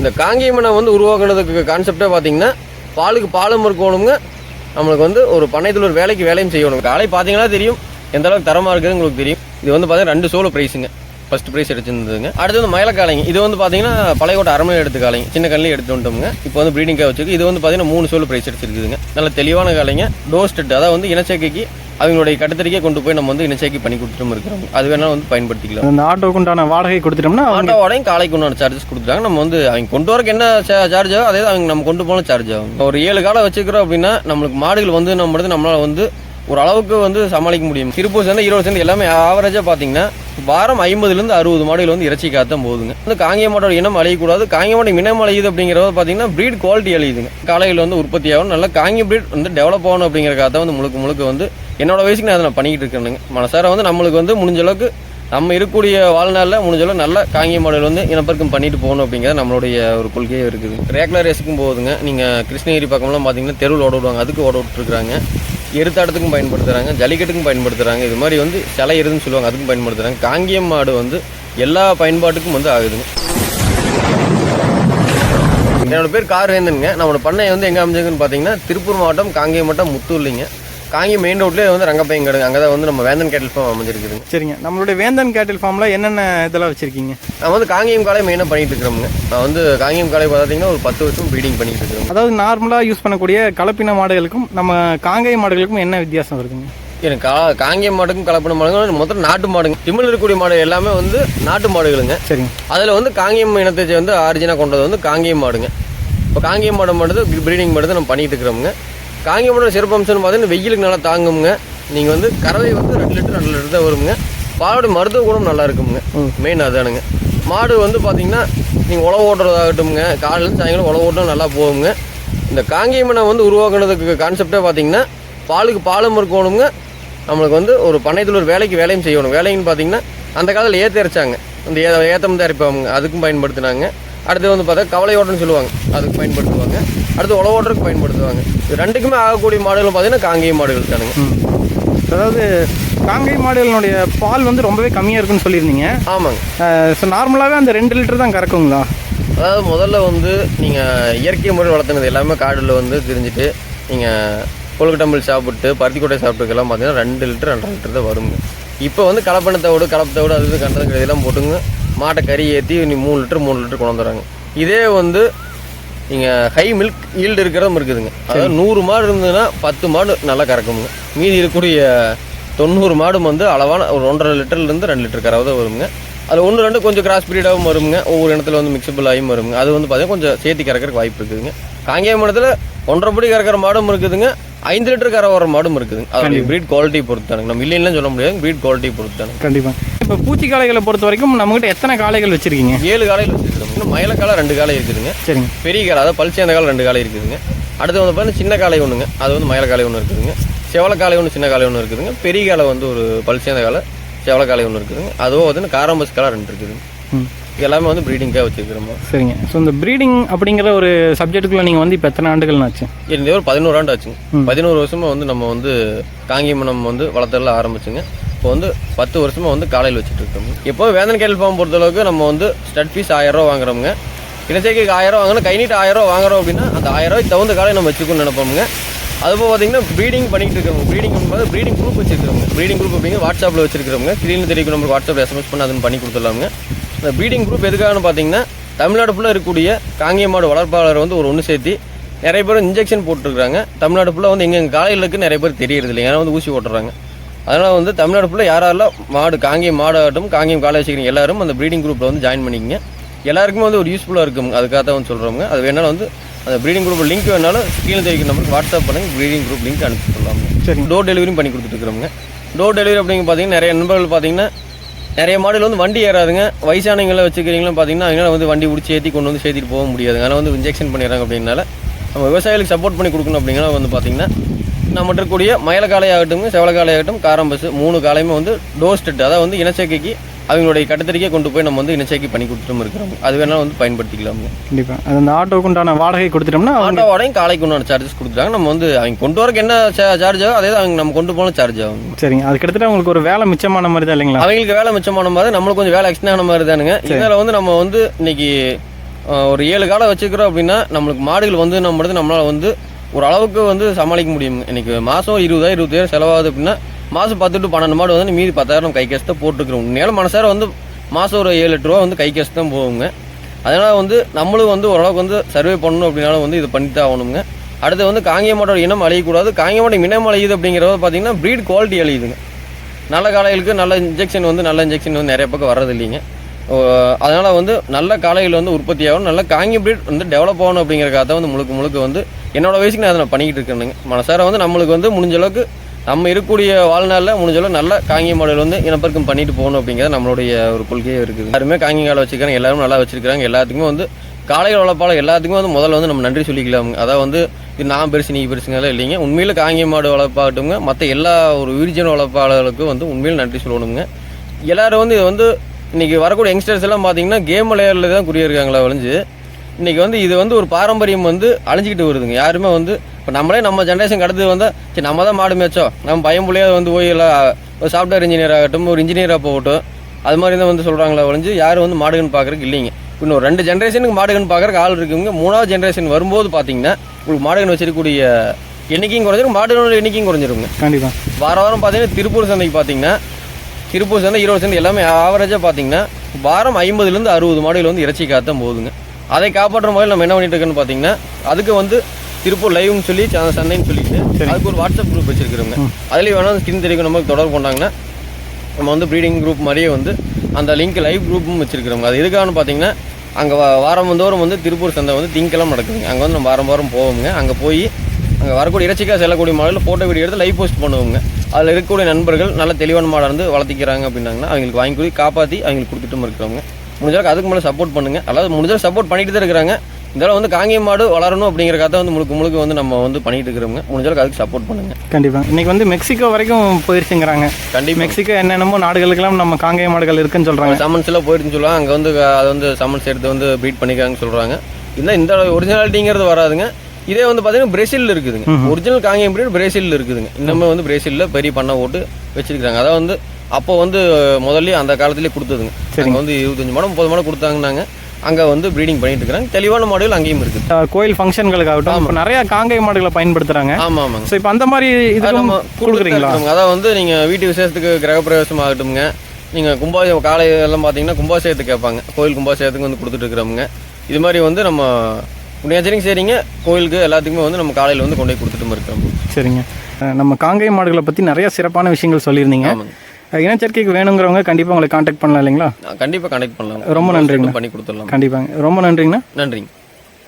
இந்த காங்கேயமனை வந்து உருவாக்குனதுக்கு கான்செப்டே பார்த்தீங்கன்னா பாலுக்கு பாலும் இருக்கணுங்க நம்மளுக்கு வந்து ஒரு பண்ணையத்தில் ஒரு வேலைக்கு வேலையும் செய்யணும். காலை பார்த்தீங்கன்னா தெரியும்? எந்த அளவுக்கு தரமாக இருக்குதுன்னு உங்களுக்கு தெரியும். இது வந்து பார்த்தீங்கன்னா ரெண்டு சோலோ ப்ரைஸுங்க ஃபஸ்ட் ப்ரைஸ் எடுத்திருந்ததுங்க. அடுத்து வந்து மயிலக்காலைங்க. இது வந்து பார்த்தீங்கன்னா பழையோட்ட அரமனை எடுத்து காலைங்க சின்ன கல்லையும் எடுத்து வந்துட்டோம்ங்க இப்போ வந்து ப்ரீடிங்காக வச்சுருக்கு. இது வந்து பார்த்தீங்கன்னா மூணு சோலோ ப்ரைஸ் எடுத்துருக்குதுங்க. நல்ல தெளிவான காலைங்க. டோஸ்டட் அதாவது வந்து இனச்சேக்கைக்கு அவங்களுடைய கட்டத்தறிக்கே கொண்டு போய் நம்ம வந்து இனச்சேக்கி பண்ணி கொடுத்துட்டும் இருக்கிறோம். அது வேணாலும் வந்து பயன்படுத்திக்கலாம். அந்த ஆட்டோக்கு உண்டான வாடகை கொடுத்துட்டோம்னா அவங்க ஆட்டோவோடையும் காலைக்கு உண்டான சார்ஜஸ் கொடுத்துட்டாங்க. நம்ம வந்து அவங்க கொண்டு வரக்கு என்ன சார்ஜ் ஆகும் அதே அவங்க நம்ம கொண்டு போன சார்ஜ் ஆகும். ஒரு ஏழு காலம் வச்சுக்கிறோம் அப்படின்னா நம்மளுக்கு மாடுகள் வந்து நம்ம நம்மளால வந்து ஒரு அளவுக்கு வந்து சமாளிக்க முடியும். திருப்பூர் சேர்ந்து இருபது சேர்ந்து எல்லாமே ஆவரேஜாக பார்த்தீங்கன்னா வாரம் ஐம்பதுலேருந்து அறுபது மாடுகள் வந்து இறைச்சி காத்தான் போகுதுங்க வந்து காங்கிய மாட்டோட இனம் அழியக்கூடாது. காங்கிய மாடு இனம் அழியுது அப்படிங்கிறத பார்த்தீங்கன்னா ப்ரீட் குவாலிட்டி அழியுதுங்க. காலையில் வந்து உற்பத்தி ஆகணும். நல்லா காங்கிய ப்ரீட் வந்து டெவலப் ஆகணும் அப்படிங்கிறக்காக தான் வந்து முழுக்க முழுக்க வந்து என்னோட வயசுக்கு நான் அதை நான் பண்ணிக்கிட்டு இருக்கேனுங்க. மனசார வந்து நம்மளுக்கு வந்து முடிஞ்ச அளவுக்கு நம்ம இருக்கக்கூடிய வாழ்நாளில் முடிஞ்ச அளவு நல்ல காங்கிய மாடல் வந்து இனப்பெருக்கம் பண்ணிட்டு போகணும் அப்படிங்கிறது நம்மளுடைய ஒரு கொள்கையே இருக்குது. ரேகுலர் ரேஸுக்கும் போகுதுங்க. நீங்கள் கிருஷ்ணகிரி பக்கம்லாம் பார்த்தீங்கன்னா தெருவில் ஓட விடுவாங்க. அதுக்கு ஓட விட்டுருக்குறாங்க. எருத்தாட்டத்துக்கும் பயன்படுத்துகிறாங்க ஜல்லிக்கட்டுக்கும் பயன்படுத்துகிறாங்க இது மாதிரி வந்து சிலை எருதுன்னு சொல்லுவாங்க. அதுக்கும் பயன்படுத்துகிறாங்க காங்கியம் மாடு வந்து எல்லா பயன்பாட்டுக்கும் வந்து ஆகுதுங்க. என்னோடய பேர் கார் வேந்தனுங்க நம்மளோட பண்ணை வந்து எங்கே அமைஞ்சிருக்குன்னு பார்த்தீங்கன்னா திருப்பூர் மாவட்டம் காங்கேயம் மாவட்டம் முத்தூர்லிங்க. காங்கேயம் மெயின் ரோட்லேயே வந்து ரங்கப்பையன் கடை அங்கே தான் வந்து நம்ம வேந்தன் கேட்டல் ஃபார்ம் அமைஞ்சிருக்குதுங்க. சரிங்க. நம்மளுடைய வேந்தன் கேட்டில் ஃபார்மில் என்னென்ன இதெல்லாம் வச்சுருக்கீங்க? நான் வந்து காங்கேயம் காலை மெயினாக பண்ணிட்டு இருக்கிறோமுங்க. நான் வந்து காங்கேயம் காலை பார்த்தீங்கன்னா ஒரு பத்து வருஷம் ப்ரீடிங் பண்ணிட்டு இருக்கிறோம் அதாவது நார்மலாக யூஸ் பண்ணக்கூடிய கலப்பின மாடுகளுக்கும் நம்ம காங்கேய மாடுகளுக்கும் என்ன வித்தியாசம் வருதுங்க? எனக்கு கா காங்கேயம் மாடுக்கும் கலப்பட மாடுங்க மொத்தம் நாட்டு மாடுங்க. திமிழ் இருக்கக்கூடிய மாடு எல்லாமே வந்து நாட்டு மாடுகளுங்க. சரிங்க. அதில் வந்து காங்கேயம் இனத்தை வந்து ஆரிஜினாக கொண்டது வந்து காங்கேயம் மாடுங்க. இப்போ காங்கேயம் மாடு மட்டும் ப்ரீடிங் மட்டும் நம்ம பண்ணிட்டு இருக்கிறோமுங்க. காங்கேயம் மாடோட சிறப்பம்சம்னு பார்த்தீங்கன்னா வெயிலுக்கு நல்லா தாங்குங்க நீங்கள் வந்து கறவை வந்து ரெண்டு லிட்டர் ரெண்டு லிட்டர் தான் வருங்க பாலோட மருத்துவ குணம் நல்லா இருக்குங்க மெயின் அதானுங்க. மாடு வந்து பார்த்தீங்கன்னா நீங்கள் உழவு ஓட்டுறதாகட்டும்ங்க. காலையிலேருந்து சாயங்காலம் உழவு ஓட்டணும் நல்லா போகுங்க. இந்த காங்கேயமனை வந்து உருவாக்குனதுக்கு கான்செப்டே பார்த்தீங்கன்னா பாலுக்கு பாலும் இருக்கணுங்க நம்மளுக்கு வந்து ஒரு பண்ணையத்தில் ஒரு வேலைக்கு வேலையும் செய்யணும். வேலைன்னு பார்த்தீங்கன்னா அந்த காலத்தில் ஏற்ற இறைச்சாங்க அந்த ஏ ஏத்தம் தான் இறைப்பாங்க அதுக்கும் பயன்படுத்தினாங்க. அடுத்து வந்து பார்த்தா கவலை ஓட்டம்னு சொல்லுவாங்க. அதுக்கு பயன்படுத்துவாங்க. அடுத்து உழவு ஓட்டுறதுக்கு பயன்படுத்துவாங்க. இது ரெண்டுக்குமே ஆகக்கூடிய மாடுகள் பார்த்தீங்கன்னா காங்கேய மாடுகள் தானுங்க. அதாவது காங்கேய மாடுகளினுடைய பால் வந்து ரொம்பவே கம்மியாக இருக்குன்னு சொல்லியிருந்தீங்க. ஆமாங்க. ஸோ நார்மலாகவே அந்த ரெண்டு லிட்டர் தான் கறக்குங்களா? அதாவது முதல்ல வந்து நீங்கள் இயற்கை முறை வளர்த்துனது எல்லாமே காடில் வந்து தெரிஞ்சுட்டு நீங்கள் கொழுக்கட்டம்பல் சாப்பிட்டு பருத்தி கொட்டை சாப்பிட்டுக்கெல்லாம் பார்த்தீங்கன்னா ரெண்டு லிட்டர் ரெண்டரை லிட்டர் தான் வருங்க. இப்போ வந்து கலப்பணத்தோடு கலப்பத்தோடு அது கண்டது இதெல்லாம் போட்டுங்க. மாட்டை கறி ஏற்றி நீ மூணு லிட்டர் மூணு லிட்டர் கொண்டு வந்துடுறாங்க. இதே வந்து நீங்கள் ஹை மில்க் ஈல்டு இருக்கிறதும் இருக்குதுங்க. அதாவது நூறு மாடு இருந்ததுன்னா பத்து மாடு நல்லா கறக்குங்க மீதி இருக்கக்கூடிய தொண்ணூறு மாடும் வந்து அளவான ஒரு ஒன்றரை லிட்டர்லேருந்து ரெண்டு லிட்டர் கறவை தான் வருங்க. அது ஒன்று ரெண்டு கொஞ்சம் கிராஸ் பீரியடாகவும் வருங்க. ஒவ்வொரு இடத்துல வந்து மிக்சபிள் ஆகியும் வருங்க. அது வந்து பார்த்தீங்கன்னா கொஞ்சம் சேர்த்தி கறக்கிறதுக்கு வாய்ப்பு இருக்குதுங்க. காங்கேயம் இடத்துல ஒன்றரை படி கறக்கிற மாடும் இருக்குதுங்க. ஐந்து லிட்டர் கற வர மாடும் இருக்குதுங்க. அதோடைய ப்ரீட் குவாலிட்டி பொறுத்து தானுங்க நம்ம இல்லைன்னு சொல்ல முடியாது ப்ரீட் குவாலிட்டி பொறுத்து தானுங்க கண்டிப்பாக இப்போ பூச்சி காளைகளை பொறுத்த வரைக்கும் நம்மகிட்ட எத்தனை காளைகள் வச்சுருக்கீங்க? ஏழு காலையில் வச்சுருக்கோம் இன்னும் மயிலக்காலை ரெண்டு காலை இருக்குதுங்க. சரிங்க. பெரிய காலை அதாவது பல் சேர்ந்த காலை ரெண்டு காலை இருக்குதுங்க. அடுத்து வந்து பார்த்தீங்கன்னா சின்ன காலை ஒன்றுங்க அது வந்து மயிலக்காலை ஒன்று இருக்குதுங்க. செவலக்காலை ஒன்று சின்ன காலை ஒன்று இருக்குதுங்க. பெரிய காலை வந்து ஒரு பல் சேர்ந்த காலை செவலக்காலை ஒன்று இருக்குதுங்க. அதுவும் வந்து காரம்பஸ் காலை ரெண்டு இருக்குதுங்க. எல்லாமே வந்து ப்ரீடிங்காக வச்சுருக்கிறோம். சரிங்க. ஸோ இந்த ப்ரீடிங் அப்படிங்கிற ஒரு சப்ஜெக்ட்டுக்குள்ள நீங்கள் வந்து இப்போ எத்தனை ஆண்டுகள் ஆச்சு? இந்த ஒரு பதினோரு ஆண்டு ஆச்சுங்க. பதினோரு வருஷமா வந்து நம்ம வந்து காங்கியமனம் வந்து வளர்த்தல ஆரம்பிச்சுங்க. இப்போ வந்து பத்து வருஷமாக வந்து காலையில் வச்சுட்ருக்கோம். இப்போ வேந்தன் கேள் ஃபார்ம் பொறுத்தளவுக்கு நம்ம வந்து ஸ்டட் ஃபீஸ் ஆயிரரூவா வாங்குறோமுங்க. இனச்சேர்க்கைக்கு ஆயிரம் வாங்கணும் கை நீட்டு ஆயிரம் ரூபா வாங்குறோம் அப்படின்னா அந்த ஆயிரம் தகுந்த காலை நம்ம வச்சுக்கணும்னு நினைப்போமுங்க. அதுபோல் பார்த்தீங்கன்னா ப்ரீடிங் பண்ணிட்டு இருக்கோம். ப்ரீடிங் பண்ணும்போது ப்ரீடிங் குரூப் வச்சிருக்கிறோங்க ப்ரீடிங் குரூப் அப்படிங்க வாட்ஸ்அப்பில் வச்சிருக்கிறோங்க ஸ்க்ரீனில் தெரியும் நம்ம வாட்ஸ்அப்பில் எஸ்எம்எஸ் பண்ணி அதுன்னு பண்ணி கொடுத்துடலாமுங்க. இந்த ப்ரீடிங் குரூப் எதுக்காகனு பார்த்தீங்கன்னா தமிழ்நாடு ஃபுல்லாக இருக்கக்கூடிய காங்கேய மாடு வளர்ப்பாளர் வந்து ஒரு ஒன்று சேர்த்தி நிறைய பேர் இன்ஜெக்ஷன் போட்டுருக்காங்க தமிழ்நாடு ஃபுல்லாக வந்து எங்கள் காலையில் இருக்குது நிறைய பேர் தெரியறது இல்லை ஏன்னா வந்து ஊசி போட்டுறாங்க அதனால் வந்து தமிழ்நாடு ஃபுல்லாக யாரெல்லாம் மாடு காங்கேயம் மாடாகட்டும் காங்கேயம் காலை வச்சுக்கிறீங்க எல்லாரும் அந்த ப்ரீடிங் குரூப்பில் வந்து ஜாயின் பண்ணிக்கங்க. எல்லாருக்குமே வந்து ஒரு யூஸ்ஃபுல்லாக இருக்கும். அதுக்காக தான் வந்து சொல்கிறோங்க அது வேணாலும் வந்து அந்த ப்ரீடிங் குரூப் லிங்க் வேணாலும் ஸ்க்ரீனில் தெரிவிக்கிற நம்பருக்கு வாட்ஸ்அப் பண்ணுங்க. ப்ரீடிங் குரூப் லிங்க் அனுப்பி சொல்லலாம் சரிங்க டோர் டெலிவரியும் பண்ணி கொடுத்துட்டுருக்குறோங்க டோர் டெலிவரி அப்படிங்க பார்த்தீங்கன்னா நிறைய நண்பர்கள் பார்த்தீங்கன்னா நிறைய மாடுகள் வந்து வண்டி ஏறாதுங்க. வயசானவங்கள வச்சுக்கிறீங்களும் பார்த்தீங்கன்னா அவங்களால வந்து வண்டி பிடிச்சி ஏற்றி கொண்டு வந்து சேர்த்திட்டு போக முடியாது. அதனால் வந்து இன்ஜெக்ஷன் பண்ணிடுறாங்க அப்படின்னால நம்ம விவசாயிகளுக்கு சப்போர்ட் பண்ணி கொடுக்கணும் அப்படிங்கன்னா வந்து பார்த்தீங்கன்னா நம்மகிட்ட இருக்கக்கூடிய மயிலக்காலை ஆகட்டும் செவலக்காலை ஆகட்டும் காரம்பஸ் மூணு காலையுமே வந்து டோஸ்டட் அதாவது வந்து இனச்சேக்கைக்கு அவங்களுடைய கட்டத்தறிக்கே கொண்டு போய் நம்ம வந்து இனச்சேக்கை பண்ணி கொடுத்துட்டும் இருக்கிறோம். அது வேணாலும் வந்து பயன்படுத்திக்கலாம். கண்டிப்பாக அது அந்த ஆட்டோக்கு உண்டான வாடகை கொடுத்துட்டோம்னா அவங்க ஆட்டோவோடையும் காலைக்கு உண்டான சார்ஜஸ் கொடுத்துட்டாங்க. நம்ம வந்து அவங்க கொண்டு வரக்கு என்ன சார்ஜ் ஆகும் அதே அவங்க நம்ம கொண்டு போன சார்ஜ் ஆகும். சரிங்க. அது கிட்டத்தட்ட உங்களுக்கு ஒரு வேலை மிச்சமான மாதிரி தான் இல்லைங்களா? அவங்களுக்கு வேலை மிச்சமான மாதிரி நம்மளுக்கு கொஞ்சம் வேலை எக்ஸ்ட்ரா ஆன மாதிரி தானுங்க. இதனால வந்து நம்ம வந்து இன்னைக்கு ஒரு ஏழு காலை வச்சுக்கிறோம் அப்படின்னா நம்மளுக்கு மாடுகள் வந்து நம்ம நம்மளால் வந்து ஒரு அளவுக்கு வந்து சமாளிக்க முடியும். இன்றைக்கி மாதம் இருபதாயிரம் இருபத்தாயிரம் செலவாகுது அப்படின்னா மாதம் பத்து டு பன்னெண்டு மாடு வந்து மீதி பத்தாயிரம் கை காசு தான் போட்டுருக்குறோம் உண்மையால மனசார வந்து மாதம் ஒரு ஏழு எட்டு ரூபா வந்து கை காசு தான் போகுங்க. அதனால் வந்து நம்மளும் வந்து ஓரளவுக்கு வந்து சர்வே பண்ணணும் அப்படின்னாலும் வந்து இது பண்ணி தான் ஆகணுங்க. அடுத்து வந்து காங்கிய மாட்டோட இனம் அழியக்கூடாது. காங்கிய மாட்டோட இனம் அழியுது அப்படிங்கிறத பார்த்தீங்கன்னா ப்ரீட் குவாலிட்டி அழியுதுங்க. நல்ல காளைகளுக்கு நல்ல இன்ஜெக்ஷன் வந்து நல்ல இன்ஜெக்ஷன் வந்து நிறைய பக்கம் வர்றது இல்லைங்க அதனால் வந்து நல்ல காளைகள் வந்து உற்பத்தி ஆகணும் நல்ல காங்கி பிரீட் வந்து டெவலப் ஆகணும் அப்படிங்கிறக்காக தான் வந்து முழுக்க முழுக்க வந்து என்னோடய வயசுக்கு நான் அதை நான் பண்ணிக்கிட்டு இருக்கேனுங்க மனசார வந்து நம்மளுக்கு வந்து முடிஞ்ச அளவுக்கு நம்ம இருக்கக்கூடிய வாழ்நாளில் முடிஞ்ச நல்ல காங்கி மாடல் வந்து இனப்பெருக்கம் பண்ணிட்டு போகணும் அப்படிங்கிறது நம்மளுடைய ஒரு கொள்கையே இருக்குது. யாருமே காங்கி காலை வச்சுக்கிறாங்க எல்லாரும் நல்லா வச்சுருக்காங்க எல்லாத்துக்குமே வந்து காலையில் வளர்ப்பாளர் எல்லாத்துக்குமே வந்து முதல்ல வந்து நம்ம நன்றி சொல்லிக்கலாம் அதாவது வந்து இது நான் பெருசு நீங்கள் பெருசுங்கெல்லாம் இல்லைங்க. உண்மையில் காங்கி மாடு வளர்ப்பாட்டுங்க மற்ற எல்லா ஒரு உயிர்ஜன வளர்ப்பாளர்களுக்கும் வந்து உண்மையில் நன்றி சொல்லணுங்க. எல்லாரும் வந்து இது வந்து இன்னைக்கு வரக்கூடிய யங்ஸ்டர்ஸ் எல்லாம் பார்த்தீங்கன்னா கேம் விளையாடுறது தான் குறிய இருக்காங்களா ஒழிஞ்சு இன்னைக்கு வந்து இது வந்து ஒரு பாரம்பரியம் வந்து அழிஞ்சிக்கிட்டு வருதுங்க. யாருமே வந்து இப்போ நம்மளே நம்ம ஜென்ரேஷன் கடந்து வந்தால் சரி நம்ம தான் மாடு மேய்ச்சோம். நம்ம பையன் பிள்ளையா வந்து போய் எல்லாம் ஒரு சாஃப்ட்வேர் இன்ஜினியர் ஆகட்டும் ஒரு இன்ஜினியராக போகட்டும் அது மாதிரி தான் வந்து சொல்கிறாங்களா ஒழிஞ்சு யாரும் வந்து மாடுகன்னு பார்க்குறதுக்கு இல்லைங்க. இன்னும் ரெண்டு ஜென்ரேஷனுக்கு மாடுகன்னு பார்க்குறக்கு ஆள் இருக்குங்க. மூணாவது ஜென்ரேஷன் வரும்போது பார்த்தீங்கன்னா உங்களுக்கு மாடுகன் வச்சிருக்கக்கூடிய எண்ணிக்கையும் குறைஞ்சிரும் மாடுகளோட எண்ணிக்கையும் குறைஞ்சிருங்க. கண்டிப்பாக வார வாரம் பார்த்தீங்கன்னா திருப்பூர் சந்தைக்கு பார்த்தீங்கன்னா திருப்பூர் சந்தை ஈரோடு சந்தை எல்லாமே ஆவரேஜாக பார்த்தீங்கன்னா வாரம் ஐம்பதுலேருந்து அறுபது மாடுகள் வந்து இறைச்சி காத்தான் போகுதுங்க. அதை காப்பாற்றுற மாதிரி நம்ம என்ன பண்ணிட்டு இருக்கோன்னு பார்த்தீங்கன்னா அதுக்கு வந்து திருப்பூர் லைவ்னு சொல்லி சந்தைன்னு சொல்லிட்டு அதுக்கு ஒரு வாட்ஸ்அப் குரூப் வச்சிருக்கிறோங்க. அதுலேயும் வேணால் ஸ்கின் தெரிவிக்கும் நமக்கு தொடர்பு கொண்டாங்கன்னா நம்ம வந்து ப்ரீடிங் குரூப் மாதிரியே வந்து அந்த லிங்க் லைவ் குரூப்பும் வச்சிருக்கிறோங்க. அது எதுக்காகன்னு பார்த்தீங்கன்னா அங்கே வாரம் தோறும் வந்து திருப்பூர் சந்தை வந்து திங்கெல்லாம் நடக்குதுங்க. அங்கே வந்து நம்ம வாரம் வாரம் போவோங்க அங்கே போய் அங்கே வரக்கூடிய இறைச்சிக்காக செல்லக்கூடிய மாடலில் ஃபோட்டோ வீடியோ எடுத்து லைவ் போஸ்ட் பண்ணுவோங்க. அதில் இருக்கக்கூடிய நண்பர்கள் நல்ல தெளிவான மாடை வந்து வளர்த்திக்கிறாங்க அப்படின்னாங்கன்னா அவங்களுக்கு வாங்கி கொடுத்து காப்பாற்றி அவங்களுக்கு கொடுத்துட்டும் இருக்கிறவங்க. முடிஞ்சாலும் அதுக்கு மேலே சப்போர்ட் பண்ணுங்க. அதாவது முடிஞ்சாலும் சப்போர்ட் பண்ணிட்டு தான் இருக்கிறாங்க. இருந்தாலும் வந்து காங்கேய மாடு வளரணும் அப்படிங்கிறக்காக தான் வந்து முழுக்க முழுக்க வந்து நம்ம வந்து பண்ணிட்டு இருக்கிறோங்க முடிஞ்சாலும் அதுக்கு சப்போர்ட் பண்ணுங்க. கண்டிப்பாக இன்னைக்கு வந்து மெக்சிகோ வரைக்கும் போயிருச்சுங்கிறாங்க. கண்டிப்பாக மெக்சிகோ என்னென்னமோ நாடுகளுக்கெல்லாம் நம்ம காங்கேய மாடுகள் இருக்குன்னு சொல்கிறாங்க சம்மன்ஸ் எல்லாம் போயிடுன்னு சொல்லுவாங்க. அங்கே வந்து அதை வந்து சம்மன்ஸ் எடுத்து வந்து ப்ரீட் பண்ணிக்காங்கன்னு சொல்கிறாங்க இல்லை இந்த ஒரிஜினாலிட்டிங்கிறது வராதுங்க. இதே வந்து பார்த்தீங்கன்னா பிரேசிலில் இருக்குதுங்க. ஒரிஜினல் காங்கேயம் பிரீட் பிரேசிலில் இருக்குதுங்க. இன்னுமே வந்து பிரேசிலில் பெரிய பண்ணை போட்டு வச்சிருக்காங்க அதாவது வந்து அப்போ வந்து முதல்லயே அந்த காலத்திலேயே கொடுத்ததுங்க. அங்கே வந்து இருபத்தஞ்சு மாடம் முப்பது மாடம் கொடுத்தாங்கன்னாங்க. அங்கே வந்து ப்ரீடிங் பண்ணிட்டு இருக்கிறாங்க. தெளிவான மாடுகள் அங்கேயும் இருக்குது. கோயில் ஃபங்க்ஷன்களுக்காகட்டும் நிறைய காங்கேய மாடுகளை பயன்படுத்துகிறாங்க ஆமாம் ஆமாங்க. ஸோ இப்போ அந்த மாதிரி இதுக்கும் நம்ம கொடுக்குறீங்களா? அதாவது வந்து நீங்கள் வீட்டு விசேஷத்துக்கு கிரகப்பிரவேசம் ஆகட்டும்ங்க. நீங்கள் கும்பாபிஷேகம் காலை எல்லாம் பார்த்தீங்கன்னா கும்பாபிஷேகத்துக்கு கேட்பாங்க. கோயில் கும்பாபிஷேகத்துக்கு வந்து கொடுத்துட்டு இருக்கிறவங்க. இது மாதிரி வந்து நம்ம புண்ணியாச்சரிங்க சரிங்க கோயிலுக்கு எல்லாத்துக்குமே வந்து நம்ம காலையில் வந்து கொண்டு போய் கொடுத்துட்டு இருக்கிறோம் சரிங்க. நம்ம காங்கேய மாடுகளை பற்றி நிறைய சிறப்பான விஷயங்கள் சொல்லியிருந்தீங்க. இனச்சேர்க்கைக்கு வேணுங்கிறவங்க கண்டிப்பாக உங்களை காண்டாக்ட் பண்ணலாம் இல்லைங்களா? கண்டிப்பாக கனெக்ட் பண்ணலாம். ரொம்ப நன்றிங்கண்ணா. பண்ணி கொடுத்துடலாம் கண்டிப்பாங்க. ரொம்ப நன்றிங்கண்ணா நன்றிங்க.